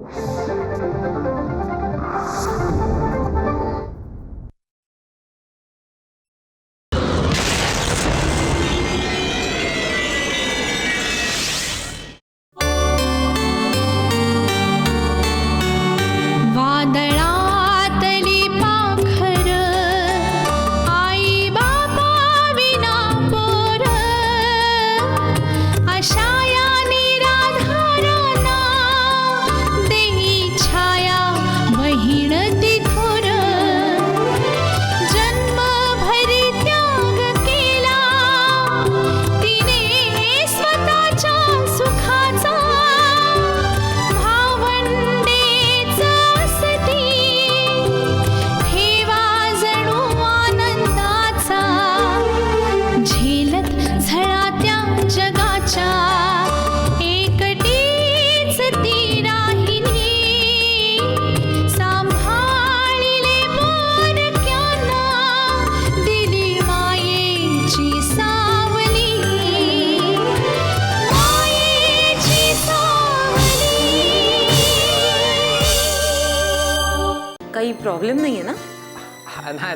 you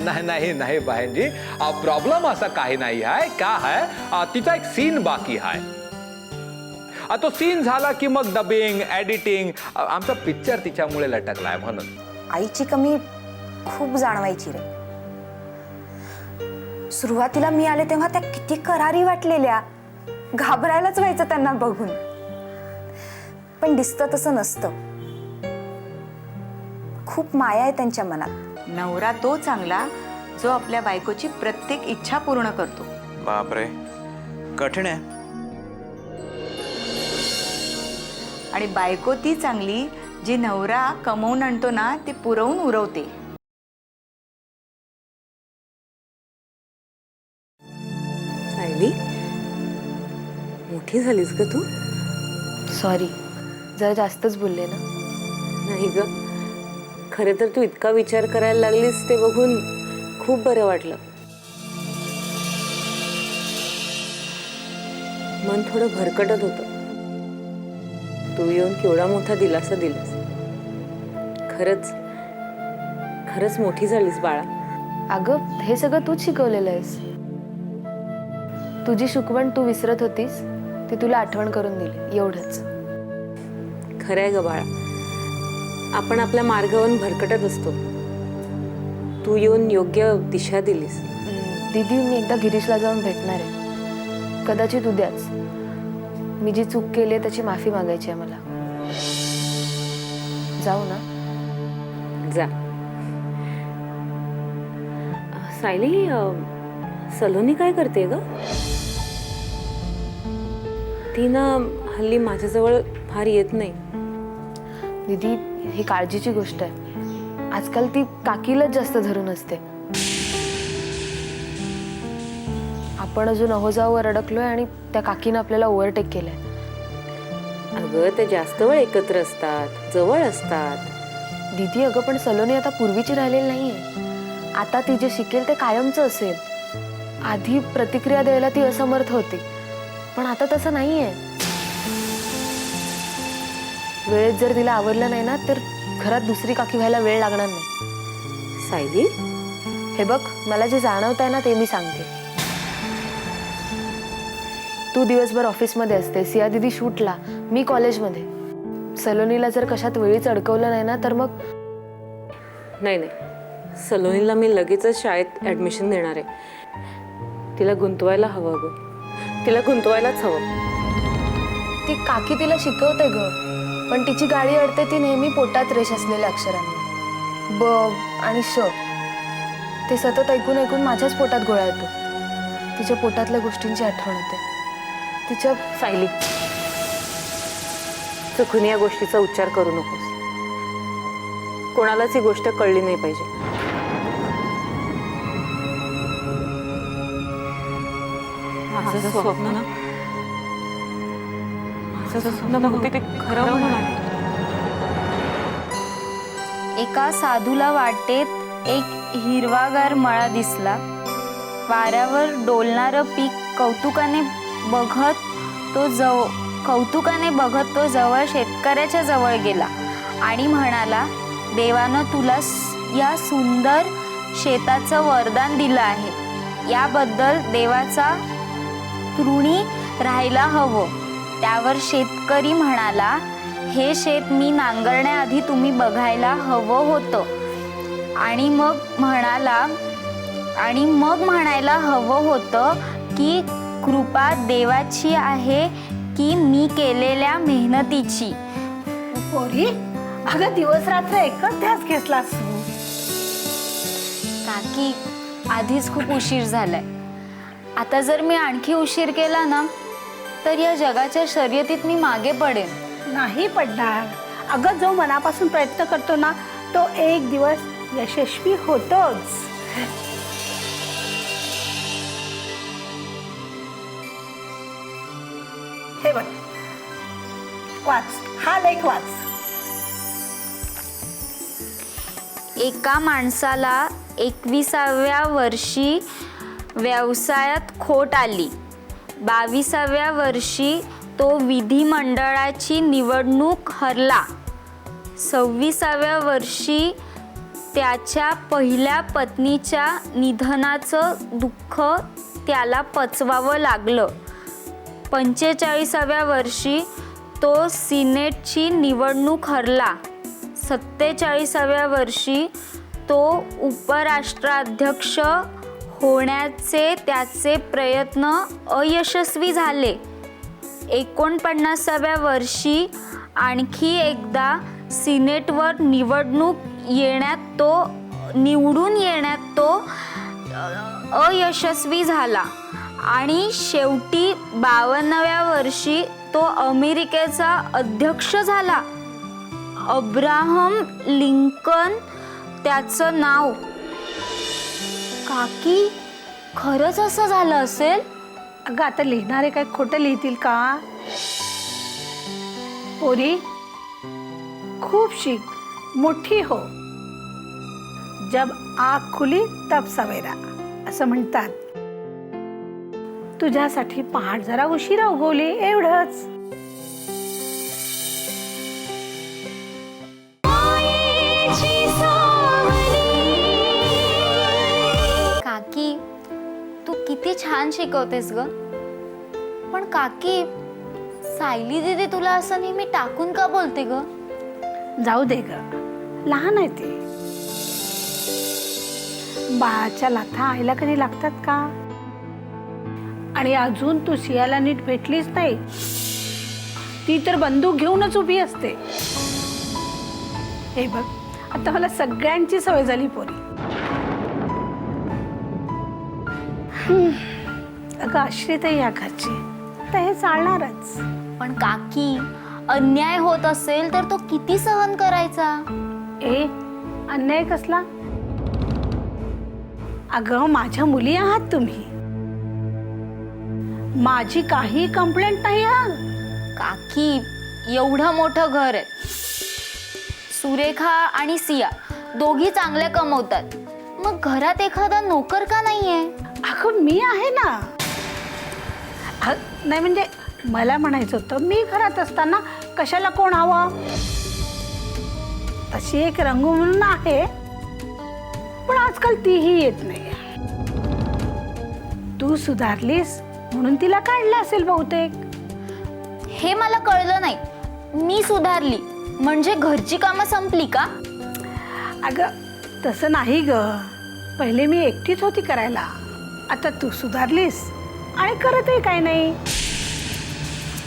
नाही नाही नाही नाही बहनजी प्रॉब्लेम असा काही नाही आहे. का आहे? तिचा एक सीन बाकी आहे. तो सीन झाला की मग डबिंग एडिटिंग आमचा पिक्चर तिच्यामुळे लटकलाय म्हणून. आईची कमी खूप जाणवायची रे. सुरुवातीला मी आले तेव्हा त्या किती करारी वाटलेल्या. घाबरायलाच व्हायचं त्यांना बघून. पण दिसतं तसं नसतं. खूप माया आहे त्यांच्या मनात. नवरा तो चांगला जो आपल्या बायकोची प्रत्येक इच्छा पूर्ण करतो. बापरे. कठीण आहे. आणि बायको ती चांगली जी नवरा कमवून आणतो ना ती पुरवून उरवते. सायली मोठी झालीस ग तू? सॉरी जरा जास्तच बोलले ना. नाही ग. खरे तर तू इतका विचार करायला लागलीस ते बघून खूप बरं वाटलं. मन थोडं भरकटत होतं. तू येऊन केवढा मोठा दिलासा दिलास. खरंच खरंच मोठी झालीस बाळा. अगं हे सगळं तूच शिकवलेलं आहेस. तुझी शिकवण तू विसरत होतीस ती तुला आठवण करून दिली एवढंच. खरंय ग बाळा. आपण आपल्या मार्गावरून भरकटत असतो. तू येऊन योग्य दिशा दिलीस. दीदी मी एकदा गिरीशला जाऊन भेटणार आहे. कदाचित उद्याच. मी जी चूक केली आहे त्याची माफी मागायची आहे मला. जाऊ ना. जा. सायली सलोनी काय करते ग? ती ना हल्ली माझ्याजवळ फार येत नाही. दीदी ही काळजीची गोष्ट आहे. आजकाल ती काकीलाच जास्त धरून असते. आपण अजून अहोजावर अडकलोय आणि त्या काकीनं आपल्याला ओव्हरटेक केलंय. अगं ते जास्त वेळ एकत्र असतात जवळ असतात. दीदी अगं पण सलोनी आता पूर्वीची राहिलेली नाहीये. आता ती जे शिकेल ते कायमचं असेल. आधी प्रतिक्रिया द्यायला ती असमर्थ होती. पण आता तसं नाहीये. वेळेत जर तिला आवडलं नाही ना तर घरात दुसरी काकी व्हायला वेळ लागणार नाही. सायली? हे बघ मला जे जाणवत आहे ना ते मी सांगते. तू दिवसभर ऑफिसमध्ये असते सिया दिदी शूटला मी कॉलेजमध्ये. सलोनीला जर कशात वेळीच अडकवलं नाही ना तर मग? नाही नाही. सलोनीला मी लगेचच शाळेत ॲडमिशन देणार आहे. तिला गुंतवायला हवं ग तिला गुंतवायलाच हवं. ती काकी तिला शिकवते ग. पण तिची गाडी अडते ती नेहमी पोटात रेष असलेल्या अक्षरांनी ब आणि श ते सतत ऐकून ऐकून माझ्याच पोटात गोळा येतो. तिच्या पोटातल्या गोष्टींची आठवण होते. तिच्या सायली. चुकून या गोष्टीचा उच्चार करू नकोस. कोणालाच ही गोष्ट कळली नाही पाहिजे. स्वप्न ना? ते खरं एका साधूला वाटेत एक हिरवागार मळा दिसला. वाऱ्यावर डोलणारं पीक कौतुकाने बघत तो जव कौतुकाने बघत तो जवळ शेतकऱ्याच्या जवळ गेला आणि म्हणाला देवानं तुला स- या सुंदर शेताचं वरदान दिलं आहे. याबद्दल देवाचा ऋणी राहायला हवं. त्यावर शेतकरी म्हणाला हे शेत मी नांगरण्याआधी तुम्ही बघायला हवं होतं. आणि मग म्हणाला आणि मग म्हणायला हवं होतं की कृपा देवाची आहे की मी केलेल्या मेहनतीची. पोरी अगं दिवस रात्र एकच ध्यास घेतलास तू. काकी आधीच खूप उशीर झालाय. आता जर मी आणखी उशीर केला ना तर या जगाच्या शर्यतीत मी मागे पडेन. नाही पडणार. अगं जो मनापासून प्रयत्न करतो ना तो एक दिवस यशस्वी होतोच. हे बघ. वाच. हा लेख वाच. एका माणसाला एकविसाव्या वर्षी व्यवसायात खोट आली. बावीसाव्या वर्षी तो विधिमंडळाची निवडणूक हरला. सव्वीसाव्या वर्षी त्याच्या पहिल्या पत्नीच्या निधनाचं दुःख त्याला पचवावं लागलं. पंचेचाळीसाव्या वर्षी तो सिनेटची निवडणूक हरला. सत्तेचाळीसाव्या वर्षी तो उपराष्ट्राध्यक्ष होण्याचे त्याचे प्रयत्न अयशस्वी झाले. एकोणपन्नासाव्या वर्षी आणखी एकदा सिनेटवर निवडणूक येण्यात तो निवडून येण्यात तो अयशस्वी झाला. आणि शेवटी बावन्नव्या वर्षी तो अमेरिकेचा अध्यक्ष झाला. अब्राहम लिंकन त्याचं नाव काकी खरंच असं झालं असेल? अगं आता लिहिणारे काय खोटं लिहितील का? पोरी खूप शिक मोठी हो. जब आग खुली तब सवेरा असं म्हणतात. तुझ्यासाठी पहाट जरा उशिरा उगवली एवढंच. किती छान शिकवतेस ग. पण काकी सायली दीदी तुला असं नेहमी टाकून का बोलते ग? जाऊ दे ग. लहान आहे ते. बाळाच्या लाथा आईला कधी लागतात का? आणि अजून तू सियाला नीट भेटलीच नाही. ती तर बंदूक घेऊनच उभी असते. हे बघ आता मला सगळ्यांची सवय झाली पोरी. अगं आश्रित आहे या घरची. तर हे चालणारच. पण काकी अन्याय होत असेल तर तो किती सहन करायचा? ए अन्याय कसला? अगं माझ्या मुली आहात तुम्ही. माझी काही कंप्लेंट नाही हा? काकी एवढं मोठं घर आहे. सुरेखा आणि सिया दोघी चांगल्या कमवतात. मग घरात एखादा नोकर का नाहीये? अगं मी आहे ना. अ- नाही म्हणजे मला म्हणायचं होतं मी घरात असताना कशाला कोण हवं? तशी एक रंगू म्हणून आहे पण आजकाल तीही येत नाही तू सुधारलीस म्हणून तिला काढलं असेल बहुतेक. हे मला कळलं नाही. मी सुधारली. म्हणजे घरची कामं संपली का? अगं तसं नाही ग. पहिले मी एकटीच होती करायला. आता तू सुधारलीस. आणि करतही काही नाही.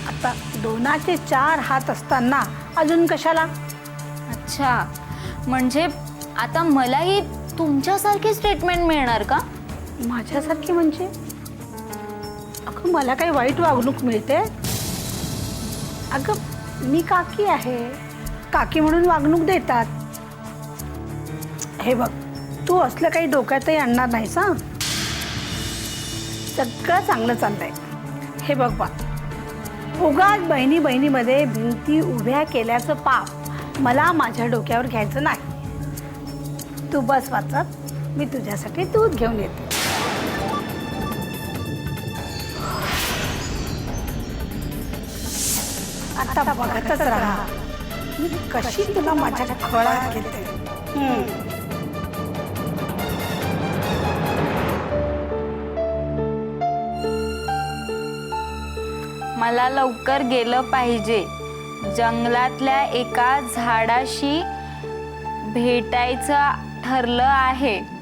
आता दोनाचे चार हात असताना अजून कशाला? अच्छा. म्हणजे आता मलाही तुमच्यासारखीच ट्रीटमेंट मिळणार का? माझ्यासारखी म्हणजे? अगं मला काही वाईट वागणूक मिळते? अगं मी काकी आहे. काकी म्हणून वागणूक देतात. हे बघ तू असलं काही डोक्यातही आणणार नाहीस हा? सगळं चांगलं चाललंय. हे बघ बा उगाच बहिणी बहिणीमध्ये भिंती उभ्या केल्याचं पाप मला माझ्या डोक्यावर घ्यायचं नाही. तू बस वाचत मी तुझ्यासाठी दूध घेऊन येते. आता बघतच राहा मी कशी तुला माझ्या खळात घेते. मला लवकर गेलं पाहिजे. जंगलातल्या एका झाडाशी भेटायचं ठरलं आहे.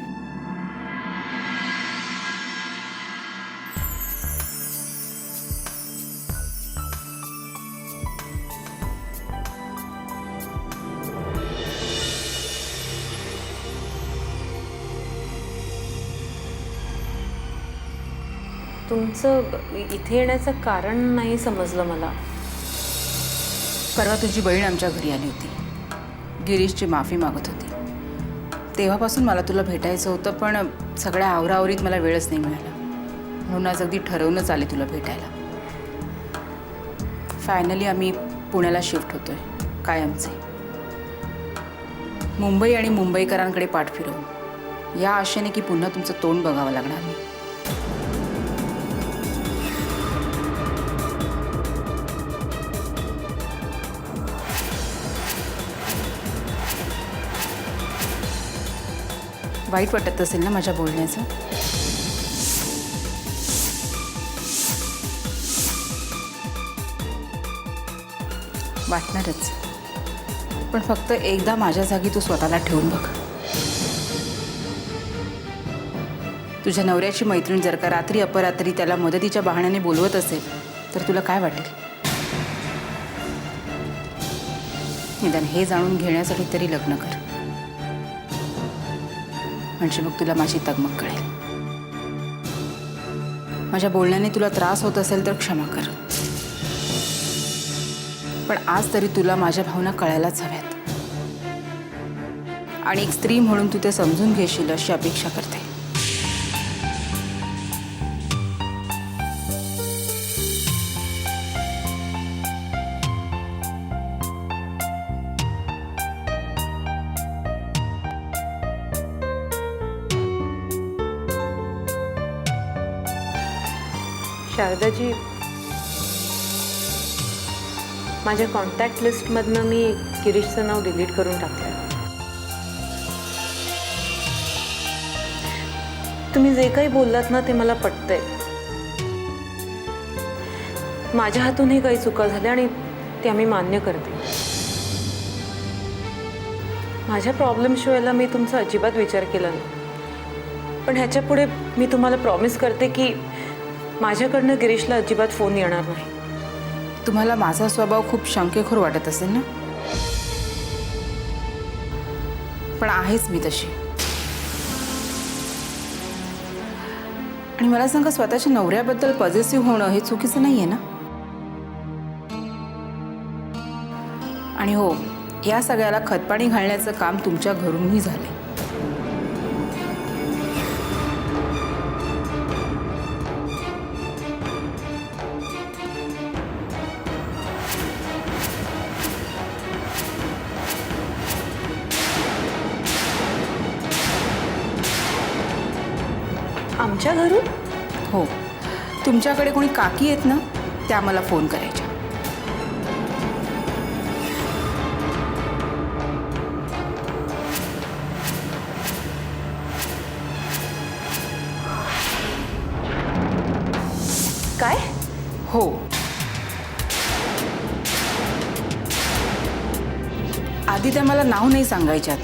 तुमचं इथे येण्याचं कारण नाही समजलं मला. परवा तुझी बहीण आमच्या घरी आली होती. गिरीशची माफी मागत होती. तेव्हापासून मला तुला भेटायचं होतं पण सगळ्या आवरावरीत मला वेळच नाही मिळाला. म्हणून आज अगदी ठरवूनच आले तुला भेटायला. फायनली आम्ही पुण्याला शिफ्ट होतोय कायमचे. मुंबई आणि मुंबईकरांकडे पाठ फिरवून या आशेने की पुन्हा तुमचं तोंड बघावं लागणार मी वाईट वाटत असेल ना माझ्या बोलण्याचं? वाटणारच. पण फक्त एकदा माझ्या जागी तू स्वतःला ठेवून बघ. तुझ्या नवऱ्याची मैत्रीण जर का रात्री अपरात्री त्याला मदतीच्या बहाण्याने बोलवत असेल तर तुला काय वाटेल? निदान हे जाणून घेण्यासाठी तरी लग्न कर. म्हणजे मग तुला माझी तगमग कळेल. माझ्या बोलण्याने तुला त्रास होत असेल तर क्षमा कर. पण आज तरी तुला माझ्या भावना कळायलाच हव्यात. आणि एक स्त्री म्हणून तू ते समजून घेशील अशी अपेक्षा करते. शारदाजी माझ्या कॉन्टॅक्ट लिस्टमधनं मी गिरीशचं नाव डिलीट करून टाकलं तुम्ही जे काही बोललात ना ते मला पटतंय. माझ्या हातूनही काही चुका झाल्या आणि ते आम्ही मान्य करते. माझ्या प्रॉब्लेमशिवायला मी तुमचा अजिबात विचार केला नाही. पण ह्याच्या पुढे मी तुम्हाला प्रॉमिस करते की माझ्याकडनं गिरीशला अजिबात फोन येणार नाही. तुम्हाला माझा स्वभाव खूप शंकेखोर वाटत असेल ना? पण आहेच मी तशी. आणि मला सांगा स्वतःच्या नवऱ्याबद्दल पॉझिटिव्ह होणं हे चुकीचं नाही आहे ना? आणि हो या सगळ्याला खतपाणी घालण्याचं काम तुमच्या घरूनही झालंय. तुमच्याकडे कोणी काकी आहेत ना त्या मला फोन करायच्या. काय? हो. आधी त्या मला नाव नाही सांगायच्यात.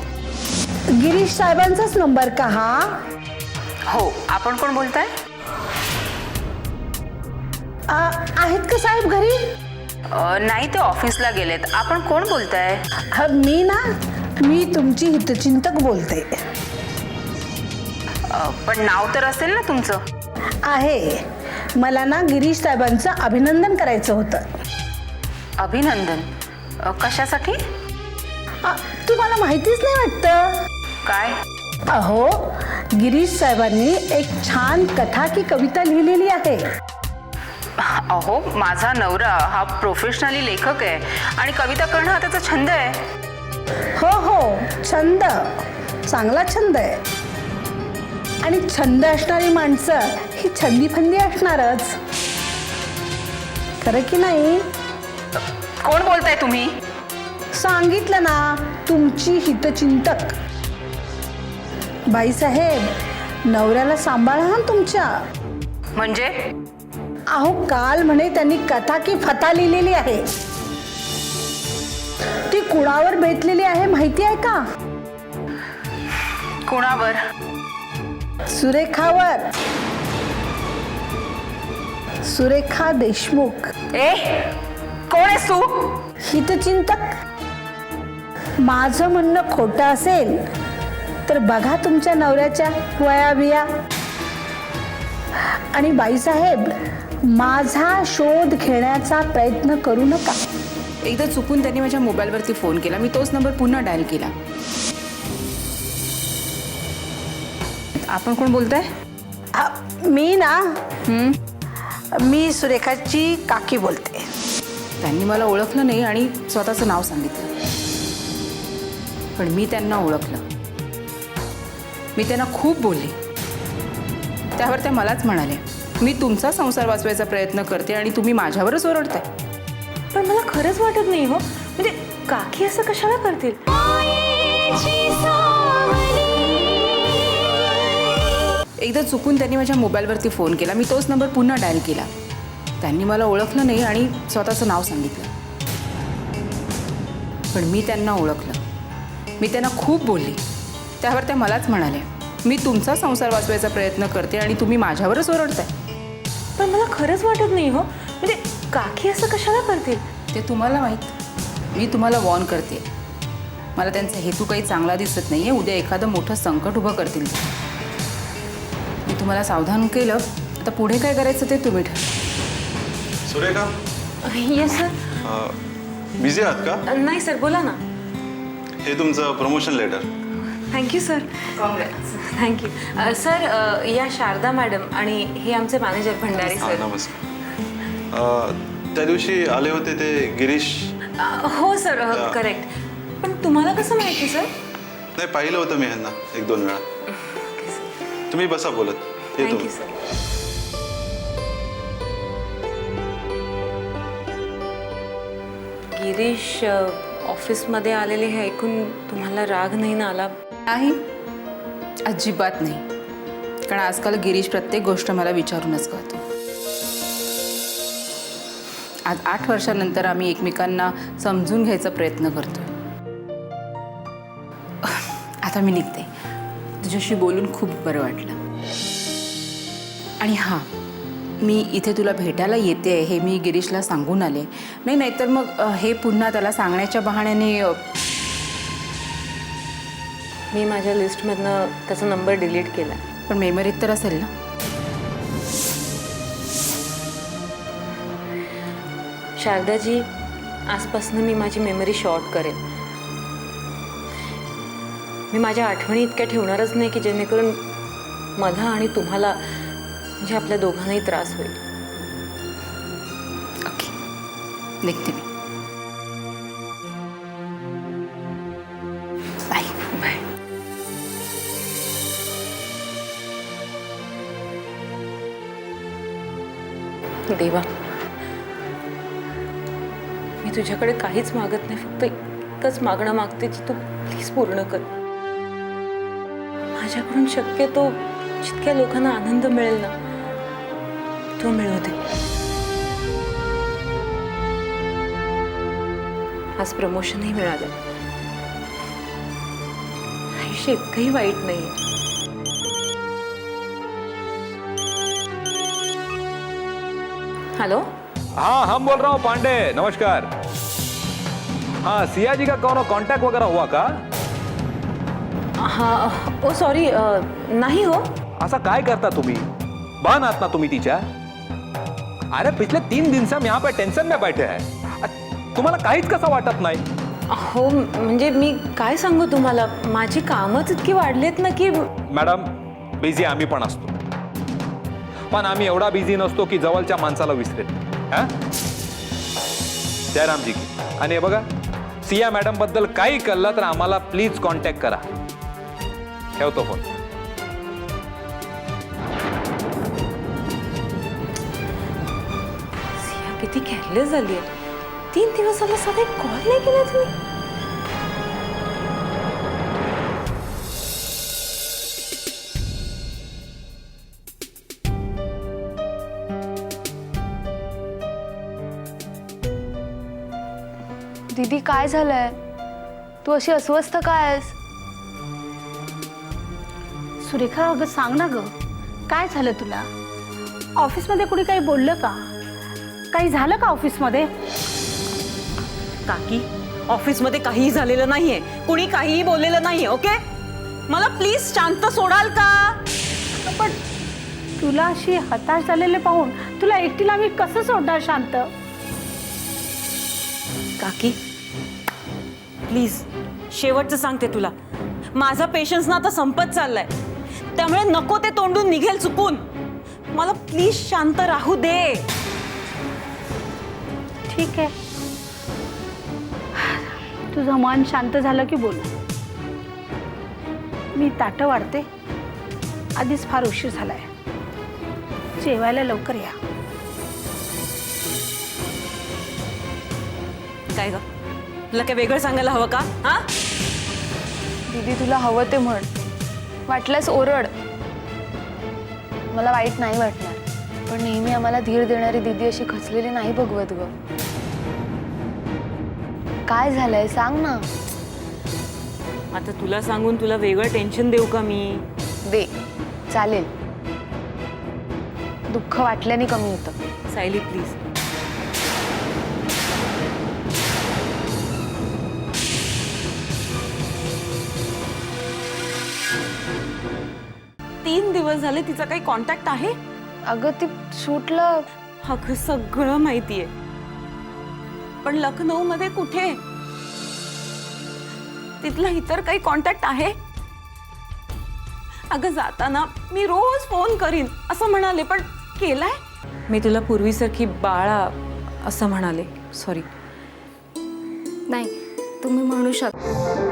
गिरीश साहेबांचाच नंबर का हा? हो आपण कोण बोलताय? आ, आहेत का साहेब घरी? नाही ते ऑफिसला गेलेत. आपण कोण बोलताय? हा, मी ना मी तुमची हितचिंतक बोलते. पण नाव तर असेल ना तुमचं. आहे. मला ना गिरीश साहेबांचं अभिनंदन करायचं होतं. अभिनंदन? अ, कशासाठी? आ, तुम्हाला माहितीच नाही वाटतं? काय? अहो गिरीश साहेबांनी एक छान कथा की कविता लिहिलेली आहे. अहो माझा नवरा हा प्रोफेशनली लेखक आहे आणि कविता करणं हा त्याचा छंद आहे. हो हो. छंद. चांगला छंद आहे. आणि छंद असणारी माणसं ही छंदी फंदी असणारच. खरं की नाही? कोण बोलताय तुम्ही? सांगितलं ना तुमची हितचिंतक. बाईसाहेब नवऱ्याला सांभाळा हा तुमच्या. म्हणजे? अहो काल म्हणे त्यांनी कथा की फता लिहिलेली आहे. ती कुणावर बेतलेली आहे माहिती आहे का? कोणावर? सुरेखावर. सुरेखा देशमुख. ए कोण आहेस तू? हितचिंतक. माझं म्हणणं खोटं असेल तर बघा तुमच्या नवऱ्याच्या वया बिया आणि बाईसाहेब माझा शोध घेण्याचा प्रयत्न करू नका. एकदा चुकून त्यांनी माझ्या मोबाईलवरती फोन केला. मी तोच नंबर पुन्हा डायल केला. आपण कोण बोलताय? आ, मी ना मी सुरेखाची काकी बोलते. त्यांनी मला ओळखलं नाही आणि स्वतःचं नाव सांगितलं. पण मी त्यांना ओळखलं. मी त्यांना खूप बोलले. त्यावर त्या मलाच म्हणाल्या. मी तुमचा संसार वाचवायचा प्रयत्न करते आणि तुम्ही माझ्यावरच ओरडताय. पण मला खरंच वाटत नाही हो. म्हणजे काकी असं कशाला करतील? एकदा चुकून त्यांनी माझ्या मोबाईलवरती फोन केला. मी तोच नंबर पुन्हा डायल केला. त्यांनी मला ओळखलं नाही आणि स्वतःचं नाव सांगितलं. पण मी त्यांना ओळखलं. मी त्यांना खूप बोलले. त्यावर त्या मलाच म्हणाल्या मी तुमचा संसार वाचवायचा प्रयत्न करते आणि तुम्ही माझ्यावरच ओरडताय. पण मला खरंच वाटत नाही हो. म्हणजे काकी असं कशाला करतील? ते तुम्हाला माहीत. मी तुम्हाला वॉर्न करते. मला त्यांचा हेतू काही चांगला दिसत नाही आहे उद्या एखादं मोठं संकट उभं करतील. मी तुम्हाला सावधान केलं. आता पुढे काय करायचं ते तुम्ही ठरवा. सुरेखा? येस सर बिझी आहात का? नाही सर बोला ना. हे तुमचं promotion letter thank you sir thank you. Sir या शारदा मॅडम आणि हे आमचे मॅनेजर भंडारी हां सर. नमस्कार. अ, त्या दिवशी आले होते ते गिरीश. अ, हो सर करेक्ट पण तुम्हाला कसं माहिती सर? नाही पाहिलं होतं मी ह्यांना एक दोन वेळा. तुम्ही बसा बोलत. येतो. Thank you sir. गिरीश अ, ऑफिसमध्ये आलेले हे ऐकून तुम्हाला राग नाही ना आला? नाही. अजिबात नाही. कारण आजकाल गिरीश प्रत्येक गोष्ट मला विचारूनच करतो आज आठ वर्षानंतर आम्ही एकमेकांना समजून घ्यायचा प्रयत्न करतो आता मी निघते. तुझ्याशी बोलून खूप बरं वाटलं. आणि हां मी इथे तुला भेटायला येते हे मी गिरीशला सांगून आले. नाही नाहीतर मग हे पुन्हा त्याला सांगण्याच्या बहाण्याने मी माझ्या लिस्टमधनं त्याचा नंबर डिलीट केला. पण मेमरीत तर असेल ना? शारदाजी आजपासून मी माझी मेमरी शॉर्ट करेन. मी माझ्या आठवणी इतक्या ठेवणारच नाही की जेणेकरून मला आणि तुम्हाला म्हणजे आपल्या दोघांनाही त्रास होईल. ओके. निघते मी. देवा. मी तुझ्याकडे काहीच मागत नाही फक्त एकच मागणं मागते की तू प्लीज पूर्ण कर. माझ्याकडून शक्यतो जितक्या लोकांना आनंद मिळेल ना तो मिळू दे. आज प्रमोशनही मिळालं. आयुष्य इतकंही वाईट नाही हॅलो हाँ हम बोल रहा हूँ पांडे नमस्कार। हाँ सिया जी का कौन कांटेक्ट वगैरह हुआ का? हां ओ सॉरी नाही हो। असा काय करता तुम्ही? बहन आहात ना तुम्ही तिच्या अरे पिछले तीन दिन से हम यहाँ पे टेंशन में बैठे हैं। अ- तुम्हाला काहीच कसं वाटत नाही? हो म्हणजे मी काय सांगू तुम्हाला? माझी कामच इतकी वाढलीत ना की मॅडम बिझी आम्ही पण असतो. पण आम्ही एवढा बिझी नसतो की जवळच्या माणसाला विसरेल. हा? जयरामजी की. आणि हे बघा सिया मॅडमबद्दल काही कळलं तर आम्हाला प्लीज कॉन्टॅक्ट करा. ठेवतो फोन किती केअरलेस झाली आहे. तीन दिवस झाला साधा कॉल नाही केला तुम्ही? काय झालंय? तू अशी अस्वस्थ काय आहेस? सुरेखा अगं सांग ना ग. काय झालं तुला? ऑफिसमध्ये कुणी काही बोललं का? काही झालं का ऑफिसमध्ये? काकी ऑफिसमध्ये काहीही झालेलं नाहीये. कुणी काहीही बोललेलं नाहीये ओके? मला प्लीज शांत सोडाल का? पण तुला अशी हताश झालेले पाहून तुला एकटीला मी कसं सोडणार शांत? काकी प्लीज शेवटचं सांगते तुला. माझा पेशन्स ना आता संपत चाललाय. त्यामुळे नको ते तोंडून निघेल चुकून. मला प्लीज शांत राहू दे. ठीक आहे. तुझं मन शांत झालं की बोल. मी ताटं वाढते. आधीच फार उशीर झालाय. जेवायला लवकर या. काय ग? तुला काय वेगळं सांगायला हवं का? हा? दीदी तुला हवं ते म्हण. वाटल्यास ओरड. मला वाईट नाही वाटणार. पण नेहमी आम्हाला धीर देणारी दीदी अशी खचलेली नाही बघवत ग. काय झालंय सांग ना. आता तुला सांगून तुला वेगळं टेन्शन देऊ का मी? दे. चालेल. दुःख वाटल्याने कमी होतं. सायली प्लीज दिवस झाले तिचा काही कॉन्टॅक्ट आहे? अगं ती शूटला अगं सगळं माहितीये. पण लखनौ मध्ये कुठे? तिथला इतर काही कॉन्टॅक्ट आहे? अगं जाताना मी रोज फोन करीन असं म्हणाले पण केलाय? मी तुला पूर्वीसारखी बाळा असं म्हणाले. सॉरी नाही तुम्ही म्हणू शकता